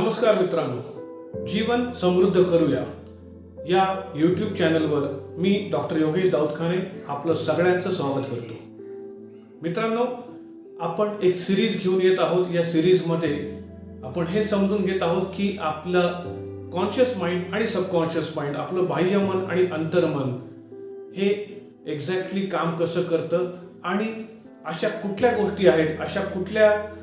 नमस्कार मित्रांनो. जीवन समृद्ध करूया. या यूट्यूब चॅनलवर मी डॉक्टर योगेश दाऊदखाने आपलं सगळ्यांचं स्वागत करतो. मित्रांनो आपण एक सिरीज घेऊन येत आहोत. या सिरीजमध्ये आपण हे समजून घेत आहोत की आपलं कॉन्शियस माइंड आणि सबकॉन्शियस माइंड आपलं बाह्य मन आणि अंतर्मन हे एक्झॅक्टली काम कसं करतं आणि अशा कुठल्या गोष्टी आहेत अशा कुठल्या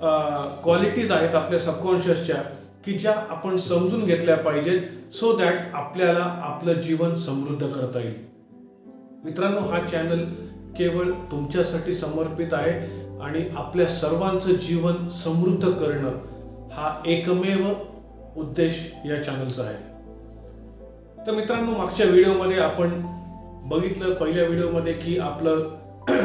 क्वालिटीज आहेत आपल्या सबकॉन्शियसच्या की ज्या आपण समजून घेतल्या पाहिजेत सो दॅट आपल्याला आपलं जीवन समृद्ध करता येईल. मित्रांनो हा चॅनल केवळ तुमच्यासाठी समर्पित आहे आणि आपल्या सर्वांचं जीवन समृद्ध करणं हा एकमेव उद्देश या चॅनलचा आहे. तर मित्रांनो मागच्या व्हिडिओमध्ये आपण बघितलं पहिल्या व्हिडिओमध्ये की आपलं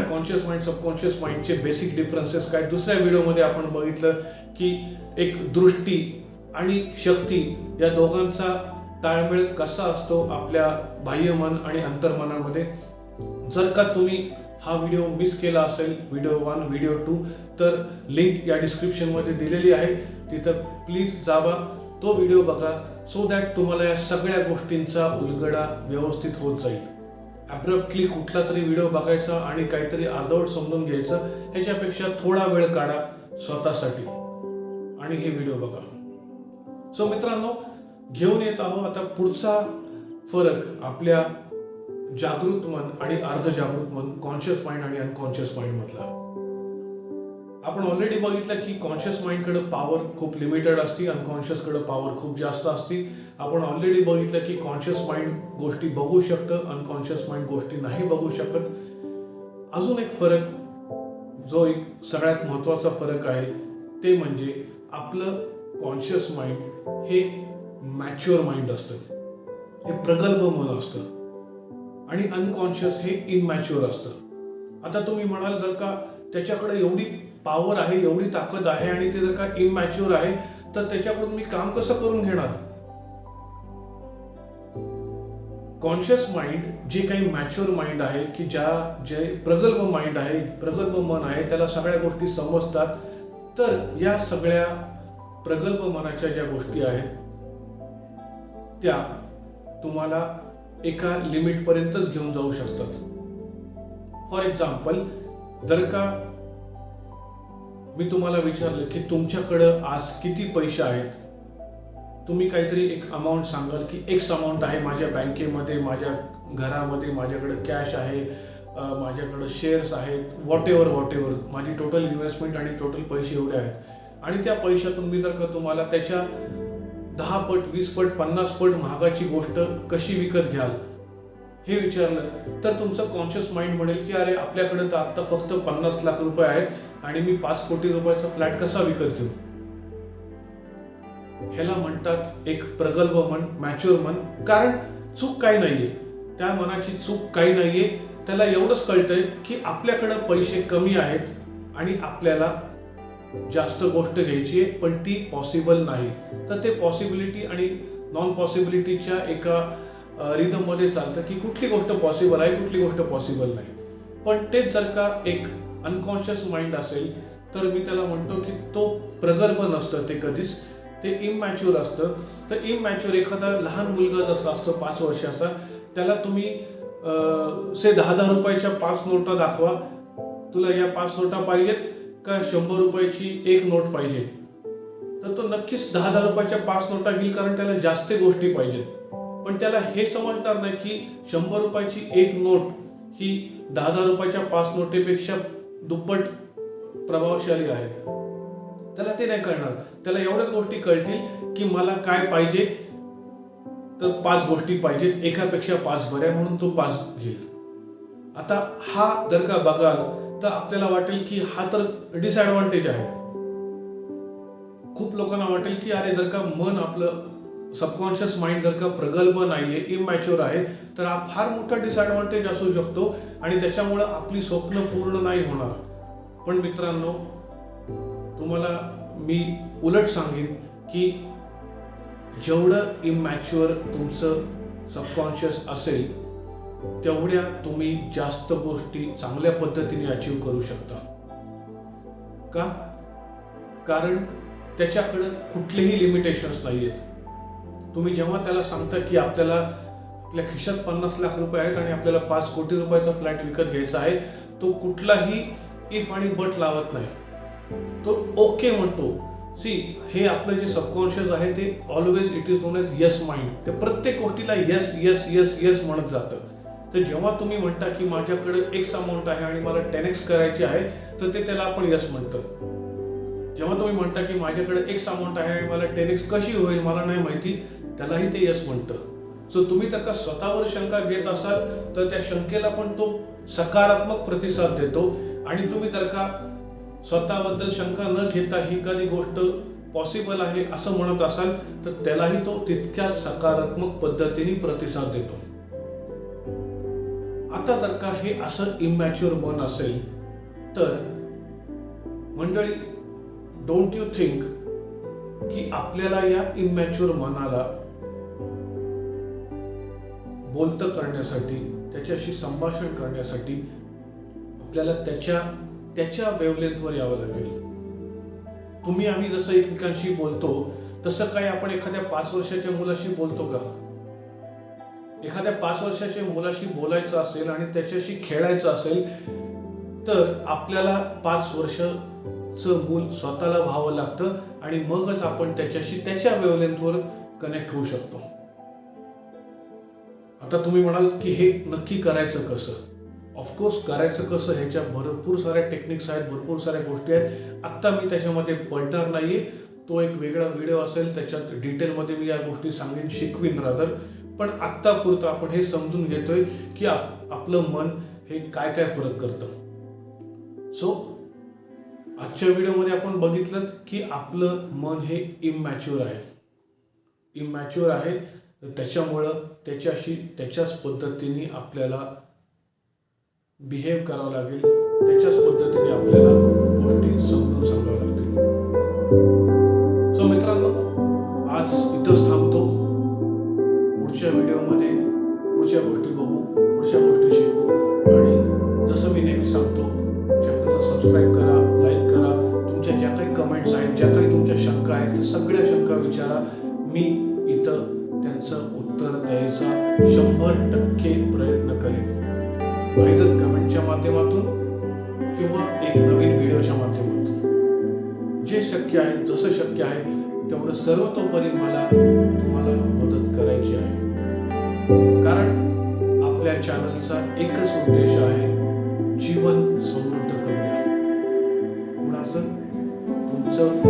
कॉन्शियस माइंड सबकॉन्शियस माइंडचे बेसिक डिफरन्सेस काय? दुसऱ्या व्हिडिओमध्ये आपण बघितलं की एक दृष्टी आणि शक्ती या दोघांचा ताळमेळ कसा असतो आपल्या बाह्यमन आणि अंतर्मनामध्ये जर का तुम्ही हा व्हिडिओ मिस केला असेल व्हिडिओ वन व्हिडिओ टू तर लिंक या डिस्क्रिप्शनमध्ये दिलेली आहे. तिथं प्लीज जावा तो व्हिडिओ बघा सो दॅट तुम्हाला या सगळ्या गोष्टींचा उलगडा व्यवस्थित होत जाईल. ॲब्रप्टली कुठला तरी व्हिडिओ बघायचा आणि काहीतरी अर्धवट समजून घ्यायचं ह्याच्यापेक्षा थोडा वेळ काढा स्वतःसाठी. आणि हे व्हिडिओ बघा. सो मित्रांनो घेऊन येत आहोत आता पुढचा फरक आपल्या जागृत मन आणि अर्धजागृत मन कॉन्शियस माइंड आणि अनकॉन्शियस माइंड मधला. आपण ऑलरेडी बघितलं की कॉन्शियस माइंडकडे पॉवर खूप लिमिटेड असते अनकॉन्शियसकडे पॉवर खूप जास्त असते. आपण ऑलरेडी बघितलं की कॉन्शियस माइंड गोष्टी बघू शकतं अनकॉन्शियस माइंड गोष्टी नाही बघू शकत. अजून एक फरक जो एक सगळ्यात महत्त्वाचा फरक आहे ते म्हणजे आपलं कॉन्शियस माइंड हे मॅच्युअर माइंड असतं. हे प्रगल्भ मन असतं. आणि अनकॉन्शियस हे इनमॅच्युअर असतं. आता तुम्ही म्हणाल जर का त्याच्याकडे एवढी पॉवर आहे एवढी ताकद आहे आणि ते जर का इमॅच्युअर आहे तर त्याच्याकडून मी काम कसं करून घेणार? कॉन्शियस माइंड जे काही मॅच्युअर माइंड आहे की ज्या जे प्रगल्भ माइंड आहे प्रगल्भ मन आहे त्याला सगळ्या गोष्टी समजतात तर या सगळ्या प्रगल्भ मनाच्या ज्या गोष्टी आहेत त्या तुम्हाला एका लिमिटपर्यंतच घेऊन जाऊ शकतात. फॉर एक्झाम्पल जर का मी तुम्हाला विचारलं की तुमच्याकडं आज किती पैसे आहेत? तुम्ही काहीतरी एक अमाऊंट सांगाल की एक्स अमाऊंट आहे माझ्या बँकेमध्ये माझ्या घरामध्ये माझ्याकडं कॅश आहे माझ्याकडं शेअर्स आहेत वॉट एव्हर वॉट एव्हर माझी टोटल इन्व्हेस्टमेंट आणि टोटल पैसे एवढे आहेत. आणि त्या पैशातून मी जर का तुम्हाला त्याच्या दहा पट वीस पट पन्नास पट महागाची गोष्ट कशी विकत घ्याल? हे विचारलं तर तुमचं कॉन्शियस माइंड म्हणेल की अरे आपल्याकडे तर आत्ता फक्त पन्नास लाख रुपये आहेत आणि मी पाच कोटी रुपयाचा फ्लॅट कसा विकत घेऊ? ह्याला म्हणतात एक प्रगल्भ मन मॅच्युअर मन. कारण चूक काही नाहीये. त्या मनाची चूक काही नाहीये. त्याला एवढंच कळतंय की आपल्याकडं पैसे कमी आहेत आणि आपल्याला जास्त गोष्ट घ्यायची आहे पण ती पॉसिबल नाही. तर ते पॉसिबिलिटी आणि नॉन पॉसिबिलिटीच्या एका रिदममध्ये चालतं की कुठली गोष्ट पॉसिबल आहे कुठली गोष्ट पॉसिबल नाही. पण तेच जर का एक अनकॉन्शियस माइंड असेल तर मी त्याला म्हणतो की तो प्रगल्भ नसतं ते कधीच. ते इमॅच्युअर असतं. तर इमॅच्युअर एखादा लहान मुलगा जसा असतो पाच वर्षाचा त्याला तुम्ही से दहा दहा रुपयाच्या पाच नोटा दाखवा. तुला या पाच नोटा पाहिजेत का शंभर रुपयाची एक नोट पाहिजे? तर तो नक्कीच दहा दहा रुपयाच्या पाच नोटा घेईल कारण त्याला जास्त गोष्टी पाहिजेत. पण त्याला हे समजणार नाही की शंभर रुपयाची एक नोट ही दहा दहा रुपयाच्या पाच नोटेपेक्षा दुप्पट प्रभावशाली आहे. त्याला ते नाही कळणार. त्याला एवढ्याच गोष्टी कळतील की मला काय पाहिजे तर पाच गोष्टी पाहिजेत. एकापेक्षा पाच बऱ्या म्हणून तो पाच घेईल. आता हा जर का बघाल तर आपल्याला वाटेल की हा तर डिसएडव्हान्टेज आहे. खूप लोकांना वाटेल की अरे जर का मन आपलं सबकॉन्शियस माइंड जर का प्रगल्भ नाहीये इमॅच्युअर आहे तर हा फार मोठा डिसएडव्हान्टेज असू शकतो आणि त्याच्यामुळं आपली स्वप्न पूर्ण नाही होणार. पण मित्रांनो तुम्हाला मी उलट सांगेन की जेवढं इमॅच्युअर तुमचं सबकॉन्शियस असेल तेवढ्या तुम्ही जास्त गोष्टी चांगल्या पद्धतीने अचीव करू शकता. का? कारण त्याच्याकडं कुठलेही लिमिटेशन्स नाही आहेत तुम्ही जेव्हा त्याला सांगता की आपल्याला आपल्या खिशात पन्नास लाख रुपये आहेत आणि आपल्याला पाच कोटी रुपयाचा फ्लॅट विकत घ्यायचा आहे तो कुठलाही इफ आणि बट लावत नाही. तो ओके म्हणतो. सी हे आपलं जे सबकॉन्शियस आहे ते always it is known as yes mind ते प्रत्येक गोष्टीला येस येस येस येस म्हणत जातं. तर जेव्हा तुम्ही म्हणता की माझ्याकडे एक्स अमाऊंट आहे आणि मला टेन एक्स करायची आहे तर ते त्याला आपण यस म्हणतो. जेव्हा तुम्ही म्हणता की माझ्याकडे एक्स अमाऊंट आहे आणि मला टेन एक्स कशी होईल मला नाही माहिती त्यालाही ते यस म्हणतं. सो तुम्ही तर का स्वतःवर शंका घेत असाल तर त्या शंकेला पण तो सकारात्मक प्रतिसाद देतो. आणि तुम्ही तर का स्वतःबद्दल शंका न घेता ही एखादी गोष्ट पॉसिबल आहे असं म्हणत असाल तर त्यालाही तो तितक्याच सकारात्मक पद्धतीने प्रतिसाद देतो. आता तर का हे असं इमॅच्युअर मन असेल तर मंडळी डोंट यू थिंक की आपल्याला या इमॅच्युअर मनाला बोलतं करण्यासाठी त्याच्याशी संभाषण करण्यासाठी आपल्याला त्याच्या त्याच्या वेवलेंथवर यावं लागेल. तुम्ही आम्ही जसं एकमेकांशी बोलतो तसं काय आपण एखाद्या पाच वर्षाच्या मुलाशी बोलतो का? एखाद्या पाच वर्षाच्या मुलाशी बोलायचं असेल आणि त्याच्याशी खेळायचं असेल तर आपल्याला पाच वर्षाचं मूल स्वतःला व्हावं लागतं आणि मगच आपण त्याच्याशी त्याच्या वेवलेंथवर कनेक्ट होऊ शकतो. आता तुम्ही म्हणाल की हे नक्की करायचं कसं? ऑफकोर्स करायचं कसं? ह्याच्या भरपूर साऱ्या टेक्निक्स आहेत भरपूर साऱ्या गोष्टी आहेत. आत्ता मी त्याच्यामध्ये पडणार नाही तो एक वेगळा व्हिडिओ असेल त्याच्यात डिटेलमध्ये मी या गोष्टी सांगेन शिकवीन रादर पण आत्ता पुरतं आपण हे समजून घेतोय की आप आपलं मन हे काय काय फरक करतं. सो आजच्या व्हिडिओमध्ये आपण बघितलं की आपलं मन हे इमॅच्युअर आहे. इमॅच्युअर आहे. तर त्याच्यामुळं त्याच्याशी त्याच्याच पद्धतीने आपल्याला बिहेव करावं लागेल. त्याच्याच पद्धतीने आपल्याला गोष्टी समजून सांगाव्या लागतील. सो मित्रांनो आज इथंच थांबतो. पुढच्या व्हिडिओमध्ये पुढच्या गोष्टी बघू पुढच्या गोष्टी शिकू. आणि जसं मी नेहमी सांगतो चॅनलला सबस्क्राईब करा लाईक करा. तुमच्या ज्या काही कमेंट्स आहेत ज्या काही तुमच्या शंका आहेत त्या सगळ्या शंका विचारा. मी त्यांचं उत्तर द्यायचा शंभर टक्के प्रयत्न करेन. आयदर कमेंटच्या माध्यमातून किंवा एक नवीन व्हिडिओच्या माध्यमातून. जे शक्य आहे जसं शक्य आहे तेवढं सर्वतोपरी मला तुम्हाला मदत करायची आहे. कारण आपल्या चॅनलचा एकच उद्देश आहे जीवन समृद्ध करणे कुणाचं? तुमचं